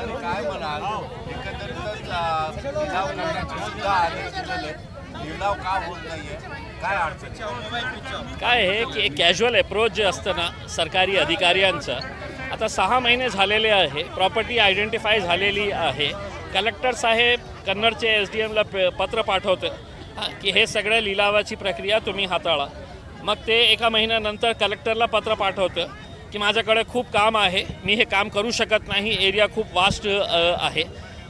काय म्हणाल? एकंदरीतच लिलाव करण्याचे सुद्धा आदेश दिलेले लिलाव का होत नाहीये? काय अडचण काय हे की एक कॅज्युअल अप्रोच जे असतं ना सरकारी अधिकाऱ्यांचं आता सहा महिने झालेले आहे प्रॉपर्टी आयडेंटिफाय झालेली आहे. कलेक्टर साहेब कन्नडचे एस डी एमला पत्र पाठवतं की हे सगळ्या लिलावाची प्रक्रिया तुम्ही हाताळा. मग ते एका महिन्यानंतर कलेक्टरला पत्र पाठवतं की माझ्याकडे खूप काम आहे. मी हे काम करू शकत नाही. एरिया खूप वास्ट आहे.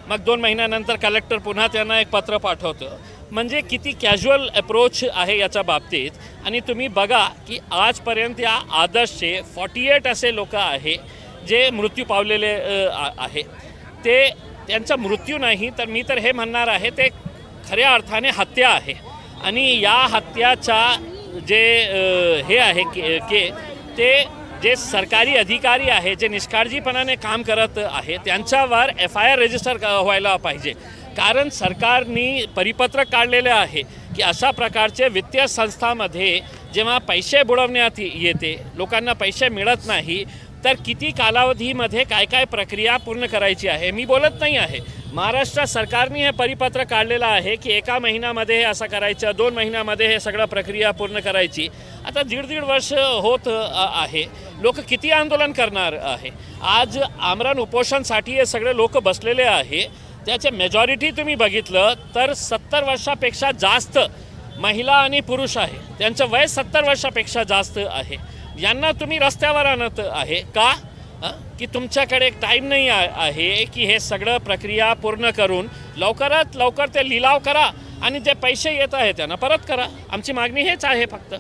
मग दोन महिन्यानंतर कलेक्टर पुन्हा त्यांना एक पत्र पाठवतं. म्हणजे किती कॅज्युअल अप्रोच आहे याच्या बाबतीत. आणि तुम्ही बघा की आजपर्यंत या आदर्शचे फॉर्टी एट असे लोक आहे जे मृत्यू पावलेले आ- आहे. ते त्यांचा मृत्यू नाही तर मी तर हे म्हणणार आहे ते खऱ्या अर्थाने हत्या आहे. आणि या हत्याचा जे हे आहे के के ते जे सरकारी अधिकारी आहे जे निष्काळजीपणाने काम करत आहे त्यांच्यावर एफ आय आर रजिस्टर व्हायला पाहिजे. कारण सरकारनी परिपत्रक काढलेले आहे की अशा प्रकारचे वित्तीय संस्थामध्ये जेव्हा पैसे बुडवण्यात येते लोकांना पैसे मिळत नाही तर किती कालावधीमध्ये काय काय प्रक्रिया पूर्ण करायची आहे मी बोलत नाही आहे. महाराष्ट्र सरकारने हे परिपत्र काढलेलं आहे की एका महिन्यामध्ये हे असं करायचं दोन महिन्यामध्ये हे सगळं प्रक्रिया पूर्ण करायची. आता दीड दीड वर्ष होत आहे. लोक किती आंदोलन करणार आहे? आज आमरण उपोषणसाठी हे सगळे लोक बसलेले आहे. त्याचे मेजॉरिटी तुम्ही बघितलं तर सत्तर वर्षापेक्षा जास्त महिला आणि पुरुष आहे. त्यांचं वय सत्तर वर्षापेक्षा जास्त आहे. यांना तुम्ही रस्त्यावर आणत आहे का? की तुमच्याकडे एक टाईम नाही आहे की हे सगळं प्रक्रिया पूर्ण करून लवकरात लवकर ते लिलाव करा आणि जे पैसे येत आहे त्यांना परत करा. आमची मागणी हेच आहे फक्त.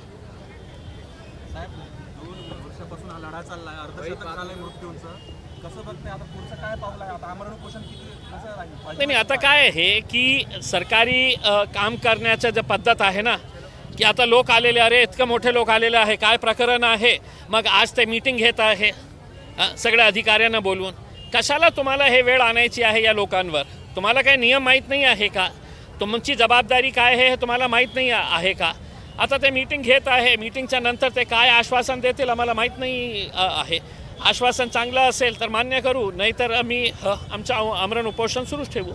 वर्षापासून हा लढा चाललाय अर्धशतक झालंय मृत्यूंचं. कसं बघते आता पुढचं काय पाऊल आहे? आता आमरण उपोषण किती कसं राहील? नाही नाही आता काय आहे की सरकारी अ, काम करण्याचं जे पद्धत आहे ना की आता लोक आलेले अरे इतकं मोठे लोक आलेले आहे काय प्रकरण आहे? मग आज ते मीटिंग घेत आहे अ, सगळ्या अधिकाऱ्यांना बोलवून. कशाला तुम्हाला हे वेळ आणायची आहे या लोकांवर? तुम्हाला काही नियम माहीत नाही आहे का? तुमची जबाबदारी काय आहे हे तुम्हाला माहीत नाही आहे का? आता ते मीटिंग घेत आहे. मीटिंगच्या नंतर ते काय आश्वासन देतील आम्हाला माहीत नाही आहे. आश्वासन चांगलं असेल तर मान्य करू नाहीतर आम्ही आमचं आमरण उपोषण सुरूच ठेवू.